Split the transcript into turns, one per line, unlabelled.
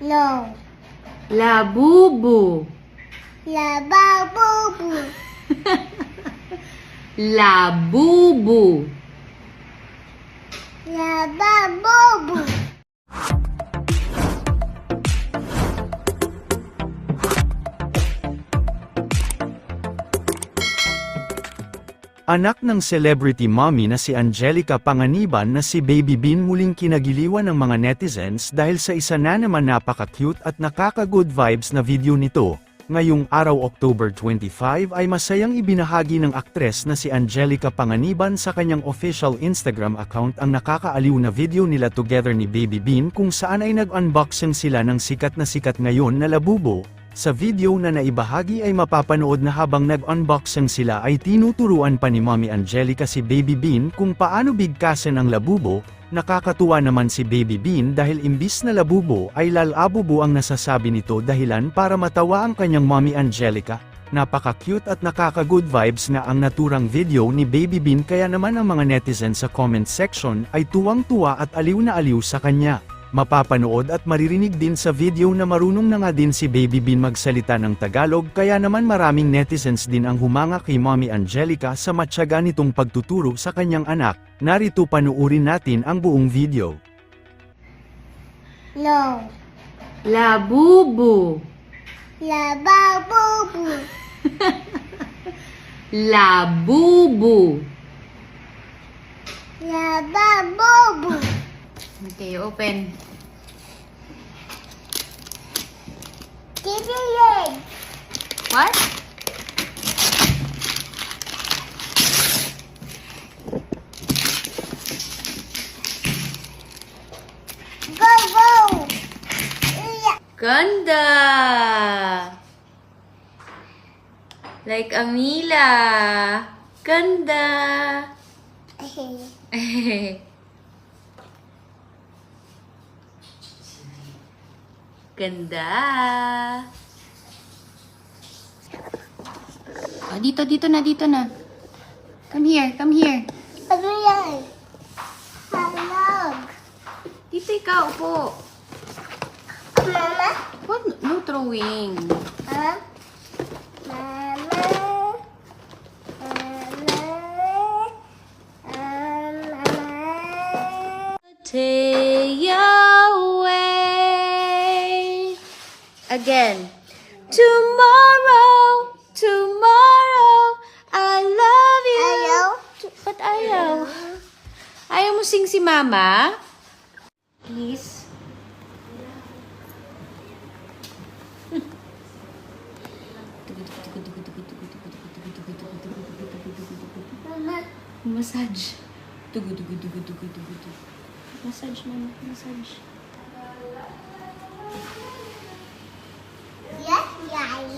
No.
Labubu.
Lababubu.
Labubu.
Lababubu.
Anak ng celebrity mommy na si Angelica Panganiban na si Baby Bean muling kinagiliwan ng mga netizens dahil sa isa na naman napaka-cute at nakaka-good vibes na video nito. Ngayong araw October 25 ay masayang ibinahagi ng aktres na si Angelica Panganiban sa kanyang official Instagram account ang nakakaaliw na video nila together ni Baby Bean kung saan ay nag-unboxing sila ng sikat na sikat ngayon na labubo, sa video na naibahagi ay mapapanood na habang nag-unboxing sila ay tinuturuan pa ni Mommy Angelica si Baby Bean kung paano bigkasin ang labubo, nakakatuwa naman si Baby Bean dahil imbis na labubo ay lalabubo ang nasasabi nito dahilan para matawa ang kanyang Mommy Angelica. Napaka-cute at nakaka-good vibes na ang naturang video ni Baby Bean kaya naman ang mga netizens sa comment section ay tuwang-tuwa at aliw na aliw sa kanya. Mapapanood at maririnig din sa video na marunong na nga din si Baby Bean magsalita ng Tagalog kaya naman maraming netizens din ang humanga kay Mommy Angelica sa matyaga nitong pagtuturo sa kanyang anak. Narito panuurin natin ang buong video.
No.
Labubu.
Lababubu.
Labubu.
Lababubu.
Okay, open.
Kikilig.
What?
Go, go.
Ganda! Like Amila. Ganda! Ganda! Oh, dito, dito na, dito na. Come here, come here.
Ano yan? Halog.
Dito ikaw, upo.
Mama?
What? No throwing.
Ha? Mama? Mama? Mama?
Take again. Tomorrow, tomorrow, I love you.
Ayaw?
Ba't ayaw? Ayaw mo sing si mama? Please. Massage. Massage, mama. Massage. Ai.